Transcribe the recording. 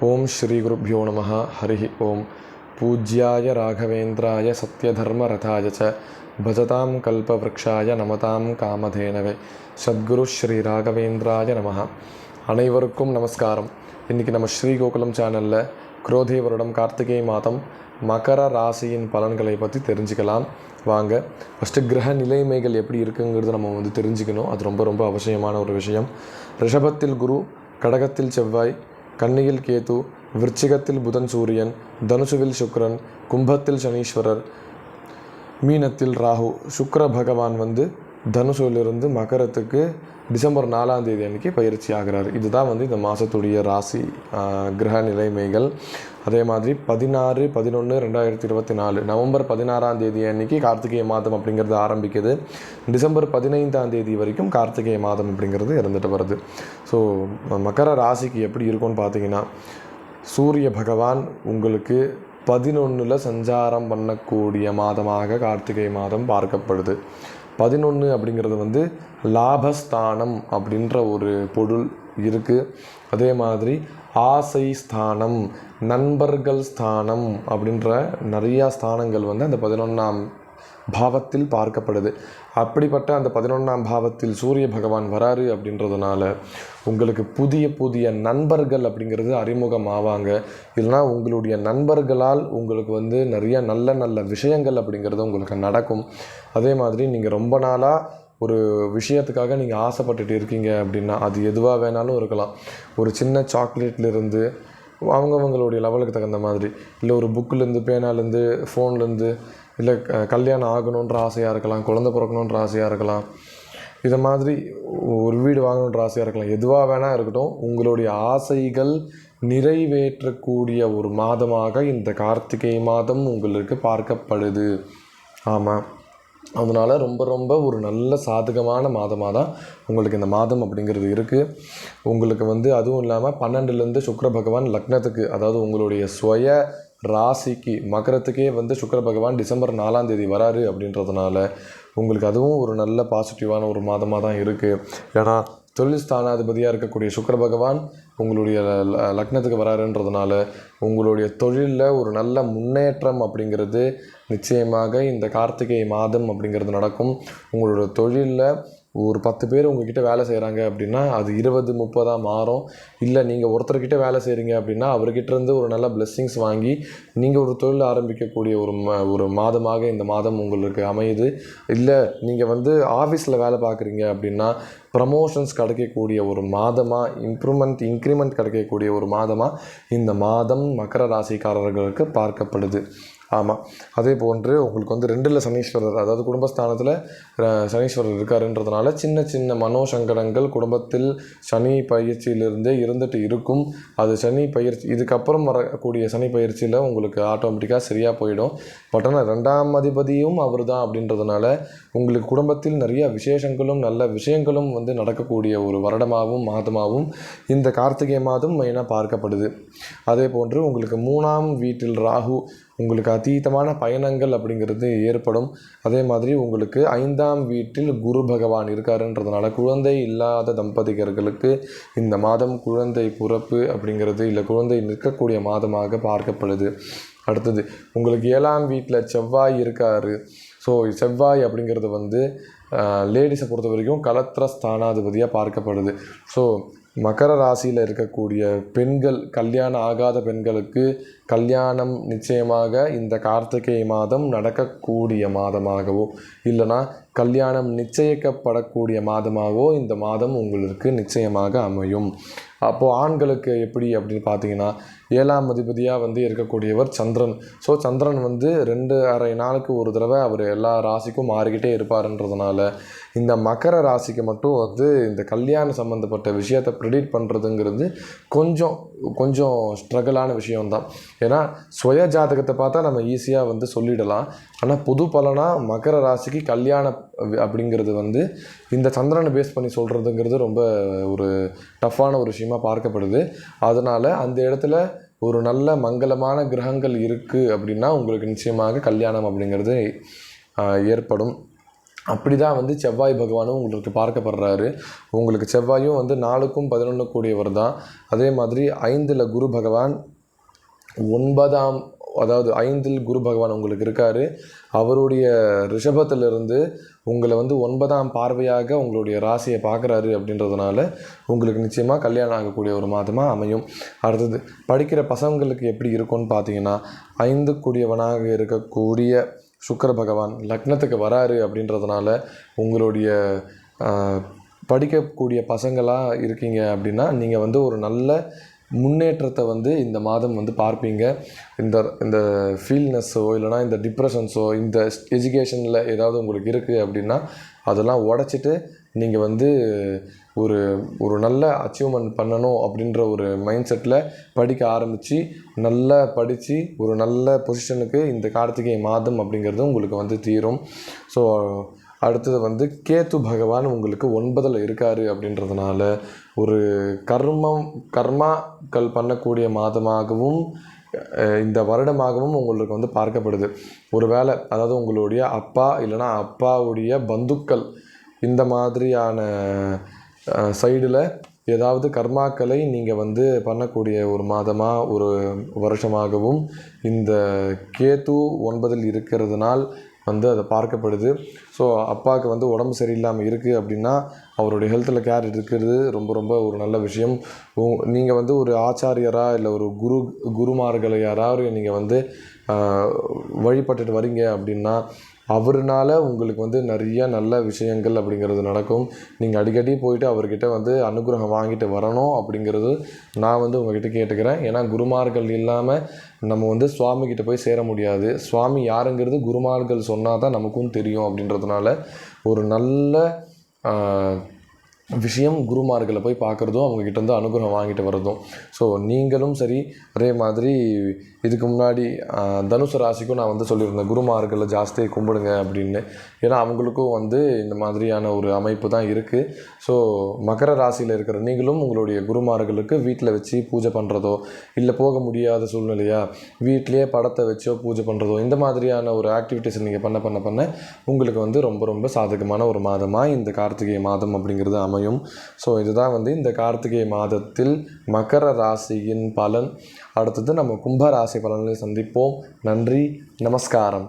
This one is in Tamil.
ஓம் ஸ்ரீ குருப்பியோ நம ஹரி ஓம். பூஜ்யாய ராகவேந்திராய சத்யதர்மரதாய ச. பஜதாம் கல்பவ்ருக்ஷாய நமதாம் காமதேனவே. சத்குரு ஸ்ரீ ராகவேந்திராய நம அனைவருக்கும் நமஸ்காரம். இன்றைக்கி நம்ம ஸ்ரீ கோகுலம் சேனலில் குரோதே வருடம் கார்த்திகை மாதம் மகர ராசியின் பலன்களை பற்றி தெரிஞ்சுக்கலாம். வாங்க ஃபஸ்ட்டு கிரக நிலைமைகள் எப்படி இருக்குங்கிறது நம்ம வந்து தெரிஞ்சுக்கணும். அது ரொம்ப ரொம்ப அவசியமான ஒரு விஷயம். ரிஷபத்தில் குரு கடகத்தில் செவ்வாய் கன்னியில் கேது விருச்சிகத்தில் புதன் சூரியன் தனுசுவில் சுக்ரன் கும்பத்தில் சனீஸ்வரர் மீனத்தில் ராகு சுக்ர பகவான் வந்து தனுசுவிலிருந்து மகரத்துக்கு டிசம்பர் நாலாம் தேதி அன்றைக்கி பயிற்சி ஆகிறார். இதுதான் வந்து இந்த மாதத்துடைய ராசி கிரக நிலைமைகள். அதே மாதிரி பதினாறு பதினொன்று ரெண்டாயிரத்தி இருபத்தி நாலு. நவம்பர் பதினாறாம் தேதி அன்னைக்கு கார்த்திகை மாதம் அப்படிங்கிறது ஆரம்பிக்குது. டிசம்பர் பதினைந்தாம் தேதி வரைக்கும் கார்த்திகை மாதம் அப்படிங்கிறது இருந்துட்டு வருது. ஸோ மகர ராசிக்கு எப்படி இருக்கும்னு பார்த்தீங்கன்னா சூரிய பகவான் உங்களுக்கு பதினொன்றில் சஞ்சாரம் பண்ணக்கூடிய மாதமாக கார்த்திகை மாதம் பார்க்கப்படுது. பதினொன்று அப்படிங்கிறது வந்து லாபஸ்தானம் அப்படின்ற ஒரு பொருள் இருக்குது அதே மாதிரி ஆசை ஸ்தானம் நண்பர்கள் ஸ்தானம் அப்படின்ற நிறையா ஸ்தானங்கள் வந்து அந்த பதினொன்றாம் பாவத்தில் பார்க்கப்படுது. அப்படிப்பட்ட அந்த பதினொன்றாம் பாவத்தில் சூரிய பகவான் வராரு அப்படின்றதுனால உங்களுக்கு புதிய புதிய நண்பர்கள் அப்படிங்கிறது அறிமுகம் ஆவாங்க இல்லைனா உங்களுடைய நண்பர்களால் உங்களுக்கு வந்து நிறைய நல்ல நல்ல விஷயங்கள் அப்படிங்கிறது உங்களுக்கு நடக்கும். அதே மாதிரி நீங்கள் ரொம்ப நாளாக ஒரு விஷயத்துக்காக நீங்கள் ஆசைப்பட்டுட்டு இருக்கீங்க அப்படின்னா அது எதுவாக வேணாலும் இருக்கலாம். ஒரு சின்ன சாக்லேட்லேருந்து அவங்கவங்களுடைய லெவலுக்கு தகுந்த மாதிரி. இல்லை ஒரு புக்கிலேருந்து பேனாலேருந்து ஃபோன்லேருந்து இல்லை க- கல்யாணம் ஆகணுன்ற ஆசையாக இருக்கலாம் குழந்தை பிறக்கணுன்ற ஆசையாக இருக்கலாம். இதை மாதிரி ஒரு வீடு வாங்கணுன்ற ஆசையாக இருக்கலாம். எதுவாக வேணால் இருக்கட்டும் உங்களுடைய ஆசைகள் நிறைவேற்றக்கூடிய ஒரு மாதமாக இந்த கார்த்திகை மாதம் உங்களுக்கு பார்க்கப்படுது. ஆமாம் அதனால் ரொம்ப ரொம்ப ஒரு நல்ல சாதகமான மாதமாக தான் உங்களுக்கு இந்த மாதம் அப்படிங்கிறது இருக்குது உங்களுக்கு வந்து அதுவும் இல்லாமல் பன்னெண்டுலேருந்து சுக்கிர பகவான் லக்னத்துக்கு அதாவது உங்களுடைய சுய ராசிக்கு மகரத்துக்கே வந்து சுக்கர பகவான் டிசம்பர் நாலாம் தேதி வராரு அப்படின்றதுனால உங்களுக்கு அதுவும் ஒரு நல்ல பாசிட்டிவான ஒரு மாதமாக தான் இருக்குது ஏன்னா தொழில் ஸ்தானாதிபதியாக இருக்கக்கூடிய சுக்கிர பகவான் உங்களுடைய லக்னத்துக்கு வராருன்றதுனால உங்களுடைய தொழிலில் ஒரு நல்ல முன்னேற்றம் அப்படிங்கிறது நிச்சயமாக இந்த கார்த்திகை மாதம் அப்படிங்கிறது நடக்கும். உங்களோட தொழிலில் ஒரு பத்து பேர் உங்ககிட்ட வேலை செய்கிறாங்க அப்படின்னா அது இருபது முப்பதாக மாறும். இல்லை நீங்கள் ஒருத்தர்கிட்ட வேலை செய்கிறீங்க அப்படின்னா அவர்கிட்டருந்து ஒரு நல்ல பிளெஸ்ஸிங்ஸ் வாங்கி நீங்கள் ஒரு தொழில் ஆரம்பிக்கக்கூடிய ஒரு ம ஒரு மாதமாக இந்த மாதம் உங்களுக்கு அமையுது. இல்லை நீங்கள் வந்து ஆஃபீஸில் வேலை பார்க்குறீங்க அப்படின்னா ப்ரமோஷன்ஸ் கிடைக்கக்கூடிய ஒரு மாதமாக இம்ப்ரூவ்மெண்ட் இன்க்ரிமெண்ட் கிடைக்கக்கூடிய ஒரு மாதமாக இந்த மாதம் மகர ராசிக்காரர்களுக்கு பார்க்கப்படுது. ஆமாம் அதே போன்று உங்களுக்கு வந்து ரெண்டில் சனீஸ்வரர் அதாவது குடும்பஸ்தானத்தில் சனீஸ்வரர் இருக்காருன்றதுனால சின்ன சின்ன மனோசங்கடங்கள் குடும்பத்தில் சனி பயிற்சியிலிருந்தே இருந்துட்டு இருக்கும். அது சனி பயிற்சி இதுக்கப்புறம் வரக்கூடிய சனி பயிற்சியில் உங்களுக்கு ஆட்டோமேட்டிக்காக சரியாக போயிடும். பட் ஆனால் ரெண்டாம் அதிபதியும் அவர் தான் அப்படின்றதுனால உங்களுக்கு குடும்பத்தில் நிறைய விசேஷங்களும் நல்ல விஷயங்களும் வந்து நடக்கக்கூடிய ஒரு வருடமாகவும் மாதமாகவும் இந்த கார்த்திகை மாதம் மெயினாக பார்க்கப்படுது. அதே போன்று உங்களுக்கு மூணாம் வீட்டில் ராகு உங்களுக்கு அதீதமான பயணங்கள் அப்படிங்கிறது ஏற்படும். அதே மாதிரி உங்களுக்கு ஐந்தாம் வீட்டில் குரு பகவான் இருக்காருன்றதுனால குழந்தை இல்லாத தம்பதிகர்களுக்கு இந்த மாதம் குழந்தை பிறப்பு அப்படிங்கிறது இல்லை குழந்தை நிற்கக்கூடிய மாதமாக பார்க்கப்படுது. அடுத்தது உங்களுக்கு ஏழாம் வீட்டில் செவ்வாய் இருக்காரு. ஸோ செவ்வாய் அப்படிங்கிறது வந்து லேடிஸை பொறுத்த வரைக்கும் கலத்திர ஸ்தானாதிபதியாக பார்க்கப்படுது. ஸோ மகர ராசியில் இருக்கக்கூடிய பெண்கள் கல்யாணம் ஆகாத பெண்களுக்கு கல்யாணம் நிச்சயமாக இந்த கார்த்திகை மாதம் நடக்கக்கூடிய மாதமாகவோ இல்லைனா கல்யாணம் நிச்சயிக்கப்படக்கூடிய மாதமாகவோ இந்த மாதம் உங்களுக்கு நிச்சயமாக அமையும். அப்போது ஆண்களுக்கு எப்படி அப்படின்னு பார்த்தீங்கன்னா ஏழாம் அதிபதியாக வந்து இருக்கக்கூடியவர் சந்திரன். ஸோ சந்திரன் வந்து ரெண்டு அரை நாளுக்கு ஒரு தடவை அவர் எல்லா ராசிக்கும் மாறிக்கிட்டே இருப்பாருன்றதுனால இந்த மகர ராசிக்கு மட்டும் வந்து இந்த கல்யாணம் சம்மந்தப்பட்ட விஷயத்தை ப்ரிடிக்ட் பண்ணுறதுங்கிறது கொஞ்சம் கொஞ்சம் ஸ்ட்ரகிளான விஷயம்தான். ஏன்னா சுய ஜாதகத்தை பார்த்தா நம்ம ஈஸியாக வந்து சொல்லிடலாம். ஆனால் பொது பலனாக மகர ராசிக்கு கல்யாணம் அப்படிங்கிறது வந்து இந்த சந்திரனை பேஸ் பண்ணி சொல்கிறதுங்கிறது ரொம்ப ஒரு டஃப்பான ஒரு விஷயமா பார்க்கப்படுது. அதனால் அந்த இடத்துல ஒரு நல்ல மங்களமான கிரகங்கள் இருக்குது அப்படின்னா உங்களுக்கு நிச்சயமாக கல்யாணம் அப்படிங்கிறது ஏற்படும். அப்படி தான் வந்து செவ்வாய் பகவானும் உங்களுக்கு பார்க்கப்படுறாரு. உங்களுக்கு செவ்வாயும் வந்து நாலுக்கும் பதினொன்று கூடியவர் தான். அதே மாதிரி ஐந்தில் குரு பகவான் ஒன்பதாம் அதாவது ஐந்தில் குரு பகவான் உங்களுக்கு இருக்கார். அவருடைய ரிஷபத்திலிருந்து உங்களை வந்து ஒன்பதாம் பார்வையாக உங்களுடைய ராசியை பார்க்குறாரு அப்படின்றதுனால உங்களுக்கு நிச்சயமாக கல்யாணம் ஆகக்கூடிய ஒரு மாதமாக அமையும். அடுத்தது படிக்கிற பசங்களுக்கு எப்படி இருக்கும்னு பார்த்தீங்கன்னா ஐந்து கூடியவனாக இருக்கக்கூடிய சுக்கர பகவான் லக்னத்துக்கு வராரு அப்படின்றதுனால உங்களுடைய படிக்கக்கூடிய பசங்களாக இருக்கீங்க அப்படின்னா நீங்கள் வந்து ஒரு நல்ல முன்னேற்றத்தை வந்து இந்த மாதம் வந்து பார்ப்பீங்க. இந்த இந்த ஃபீல்னஸ்ஸோ இல்லைனா இந்த டிப்ரெஷன்ஸோ இந்த எஜுகேஷனில் ஏதாவது உங்களுக்கு இருக்குது அப்படின்னா அதெல்லாம் உடச்சிட்டு நீங்கள் வந்து ஒரு ஒரு நல்ல அச்சீவ்மெண்ட் பண்ணணும் அப்படின்ற ஒரு மைண்ட் செட்டில் படிக்க ஆரம்பித்து நல்லா படித்து ஒரு நல்ல பொசிஷனுக்கு இந்த கார்த்திகை மாதம் அப்படிங்கிறது உங்களுக்கு வந்து தீரும். ஸோ அடுத்தது வந்து கேத்து பகவான் உங்களுக்கு ஒன்பதில் இருக்கார் அப்படின்றதுனால ஒரு கர்மம் கர்மாக்கள் பண்ணக்கூடிய மாதமாகவும் இந்த வருடமாகவும் உங்களுக்கு வந்து பார்க்கப்படுது. ஒருவேளை அதாவது உங்களுடைய அப்பா இல்லைன்னா அப்பாவுடைய பந்துக்கள் இந்த மாதிரியான சைடில் ஏதாவது கர்மாக்களை நீங்கள் வந்து பண்ணக்கூடிய ஒரு மாதமாக ஒரு வருஷமாகவும் இந்த கேத்து ஒன்பதில் இருக்கிறதுனால் வந்து அதை பார்க்கப்படுது. ஸோ அப்பாவுக்கு வந்து உடம்பு சரியில்லாமல் இருக்குது அப்படின்னா அவருடைய ஹெல்த்தில் கேர் இருக்கிறது ரொம்ப ரொம்ப ஒரு நல்ல விஷயம். நீங்கள் வந்து ஒரு ஆச்சாரியராக இல்லை ஒரு குரு குருமார்களை யாராவது நீங்கள் வந்து வழிபட்டுட்டு வரீங்க அப்படின்னா அவருனால உங்களுக்கு வந்து நிறைய நல்ல விஷயங்கள் அப்படிங்கிறது நடக்கும். நீங்கள் அடிக்கடி போயிட்டு அவர்கிட்ட வந்து அனுகிரகம் வாங்கிட்டு வரணும் அப்படிங்கிறது நான் வந்து உங்ககிட்ட கேட்டுக்கிறேன். ஏன்னா குருமார்கள் இல்லாமல் நம்ம வந்து சுவாமிகிட்ட போய் சேர முடியாது. சுவாமி யாருங்கிறது குருமார்கள் சொன்னால் தான் நமக்கும் தெரியும் அப்படின்றதுனால ஒரு நல்ல விஷயம் குருமார்களை போய் பார்க்குறதும் அவங்கக்கிட்ட இருந்து அனுகிரகம் வாங்கிட்டு வர்றதும். ஸோ நீங்களும் சரி அதே மாதிரி இதுக்கு முன்னாடி தனுசு ராசிக்கும் நான் வந்து சொல்லியிருந்தேன் குருமார்களை ஜாஸ்தியாக கும்பிடுங்க அப்படின்னு. ஏன்னா அவங்களுக்கும் வந்து இந்த மாதிரியான ஒரு அமைப்பு தான் இருக்குது ஸோ மகர ராசியில் இருக்கிற நீங்களும் உங்களுடைய குருமார்களுக்கு வீட்டில் வச்சு பூஜை பண்ணுறதோ இல்லை போக முடியாத சூழ்நிலையா வீட்டிலேயே படத்தை வச்சோ பூஜை பண்ணுறதோ இந்த மாதிரியான ஒரு ஆக்டிவிட்டீஸ் நீங்கள் பண்ண பண்ண பண்ண உங்களுக்கு வந்து ரொம்ப ரொம்ப சாதகமான ஒரு மாதமாக இந்த கார்த்திகை மாதம் அப்படிங்கிறது அமையும் ஸோ இதுதான் வந்து இந்த கார்த்திகை மாதத்தில் மகர ராசியின் பலன். அடுத்தது நம்ம கும்ப ராசி பலன்களை சந்திப்போம். நன்றி நமஸ்காரம்.